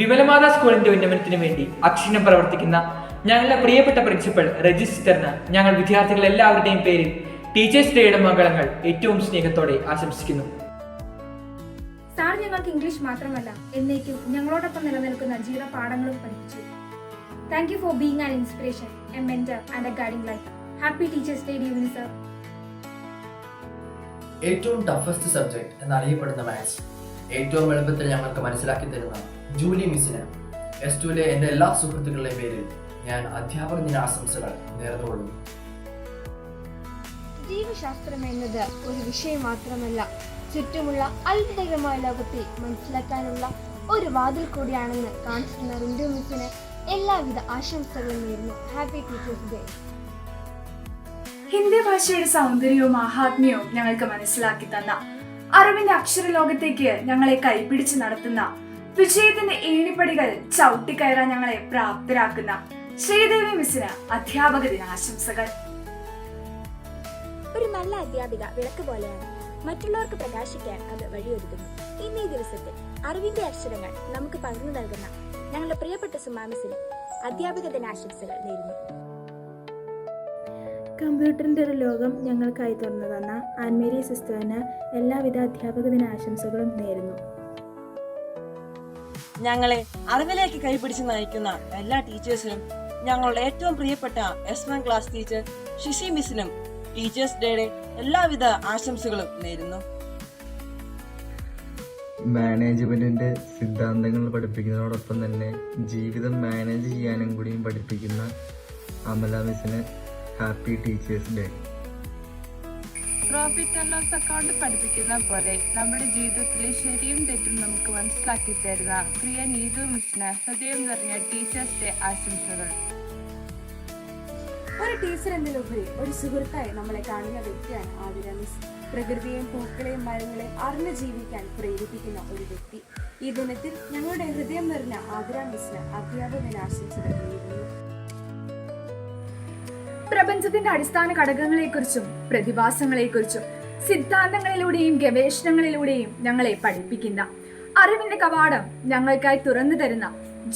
വിമലമാത സ്കൂളിന്റെ ഉന്നമനത്തിന് വേണ്ടി അക്ഷീണം പ്രവർത്തിക്കുന്ന ഞങ്ങളുടെ പ്രിയപ്പെട്ട പ്രിൻസിപ്പൽ രജിസ്റ്ററിന് ഞങ്ങൾ വിദ്യാർത്ഥികൾ എല്ലാവരുടെയും പേരിൽ ടീച്ചേഴ്സ് ഡേയുടെ മംഗളങ്ങൾ ഏറ്റവും സ്നേഹത്തോടെ ആശംസിക്കുന്നു. സാർ ഞങ്ങൾക്ക് ഇംഗ്ലീഷ് മാത്രമല്ല എന്നേക്കും ഞങ്ങളോടൊപ്പം നിലനിൽക്കുന്ന ജീവിത പാഠങ്ങളും പഠിപ്പിച്ചു. Thank you for being an inspiration a mentor and a guiding life happy teachers day ഡ്യൂവിന് sir ഏറ്റവും ടഫസ്റ്റ് സബ്ജക്ട് എന്നറിയപ്പെടുന്ന മാത്സ് ഏറ്റവും എളുപ്പത്തിൽ ഞങ്ങൾക്ക് മനസ്സിലാക്കി തരുന്ന ജൂലി മിസ്സിന് എസ് ടുവിലെ എന്റെ എല്ലാ സുഹൃത്തുക്കളുടെയും പേരിൽ ഞാൻ അധ്യാപക ദിനാശംസകൾ നേർന്നുകൊള്ളുന്നു ജീവശാസ്ത്രം എന്നത് ഒരു വിഷയം മാത്രമല്ല ചുറ്റുമുള്ള അത്ഭുതകരമായ ലോകത്തെ മനസ്സിലാക്കാനുള്ള ഒരു വാതിൽ കൂടിയാണെന്ന് കാണിച്ചിരുന്ന റിൻഡു മിസ്സിന് എല്ലാവിധ ആശംസകളും നേരുന്നു. ഹാപ്പി ടീച്ചേഴ്സ് ഡേ ഹിന്ദി ഭാഷയുടെ സൗന്ദര്യവും മഹാത്മ്യവും ഞങ്ങൾക്ക് മനസ്സിലാക്കി തന്ന അറിവിന്റെ അക്ഷരലോകത്തേക്ക് ഞങ്ങളെ കൈപിടിച്ച് നടത്തുന്ന വിജയത്തിന്റെ ഏണിപ്പടികൾ ചവിട്ടിക്കയറാൻ ഞങ്ങളെ പ്രാപ്തരാക്കുന്ന ശ്രീദേവി മിസ്സിന് അധ്യാപക ദിനാശംസകൾ. ഒരു നല്ല അധ്യാപിക വിളക്ക് പോലെയാണ്. മറ്റുള്ളവർക്ക് പ്രകാശിക്കാൻ അത് വഴിയൊരുക്കുന്നു. ഇന്നീ ദിവസത്തെ അറിവിന്റെ അക്ഷരങ്ങൾ നമുക്ക് പകർന്നു നൽകുന്ന ഞങ്ങളുടെ പ്രിയപ്പെട്ട സുമാമിസിന് അധ്യാപിക ദിനാശംസകൾ നേരുന്നു. കമ്പ്യൂട്ടറിന്റെ ഒരു ലോകം ഞങ്ങൾക്കായി തുറന്നു തന്ന ആൻമേരി സിസ്റ്ററിന് എല്ലാവിധ അധ്യാപക ദിനാശംസകളും നേരുന്നു. ഞങ്ങളെ അറിവിലേക്ക് കൈപിടിച്ച് നയിക്കുന്ന എല്ലാ ടീച്ചേഴ്സിനും ഞങ്ങളുടെ ഏറ്റവും പ്രിയപ്പെട്ട S one class teacher Shishi മിസ്സിനും teachers ഡേയുടെ എല്ലാവിധ ആശംസകളും നേരുന്നു. മാനേജ്മെന്റിന്റെ സിദ്ധാന്തങ്ങൾ പഠിപ്പിക്കുന്നതോടൊപ്പം തന്നെ ജീവിതം മാനേജ് ചെയ്യാനും കൂടിയും പഠിപ്പിക്കുന്ന അമല മിസ്സിന് happy teachers day. Profit and loss account പഠിപ്പിക്കുന്ന പോലെ നമ്മുടെ ജീവിതത്തിലെ ശരിയും തെറ്റും നമുക്ക് മനസ്സിലാക്കി തരുന്ന പ്രിയ നീതു മിഷന് ഹൃദയം നിറഞ്ഞ ടീച്ചേഴ്സ് ഡേ ആശംസകൾ. ഒരു ടീച്ചർ എന്നതിലുപരി ഒരു സുഹൃത്തായി നമ്മളെ കാണുന്ന വ്യക്തിയാണ് ആതിര മിസ്. പ്രകൃതിയെയും പൂക്കളെയും മരങ്ങളെയും അറിഞ്ഞു ജീവിക്കാൻ പ്രേരിപ്പിക്കുന്ന ഒരു വ്യക്തി. ഈ ദിനത്തിൽ ഞങ്ങളുടെ ഹൃദയം നിറഞ്ഞ ആതിര മിസ്സിന് അധ്യാപകനാശംസകൾ നേരുന്നു. പ്രപഞ്ചത്തിന്റെ അടിസ്ഥാന ഘടകങ്ങളെക്കുറിച്ചും പ്രതിഭാസങ്ങളെക്കുറിച്ചും സിദ്ധാന്തങ്ങളിലൂടെയും ഗവേഷണങ്ങളിലൂടെയും ഞങ്ങളെ പഠിപ്പിക്കുന്ന അറിവിന്റെ കവാടം ഞങ്ങൾക്കായി തുറന്നു തരുന്ന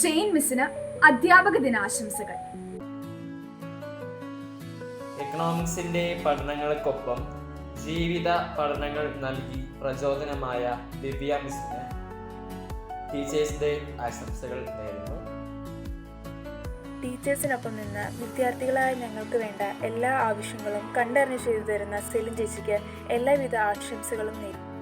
ജെയിൻ മിസ്സിന് അധ്യാപക ദിനാശംസകൾ. എക്കണോമിക്സിന്റെ പഠനങ്ങൾക്കൊപ്പം ജീവിത പഠനങ്ങൾ നൽകി പ്രചോദനമായ ദിവ്യ മിസ്സിന് ടീച്ചേഴ്സ് ഡേ ആശംസകൾ നേരുന്നു. ടീച്ചേഴ്സിനൊപ്പം നിന്ന് വിദ്യാർത്ഥികളായ ഞങ്ങൾക്ക് വേണ്ട എല്ലാ ആവശ്യങ്ങളും കണ്ടറിഞ്ഞ് ചെയ്തു തരുന്ന സെലിൻ ചേച്ചിക്ക് എല്ലാവിധ ആശംസകളും നേരുന്നു.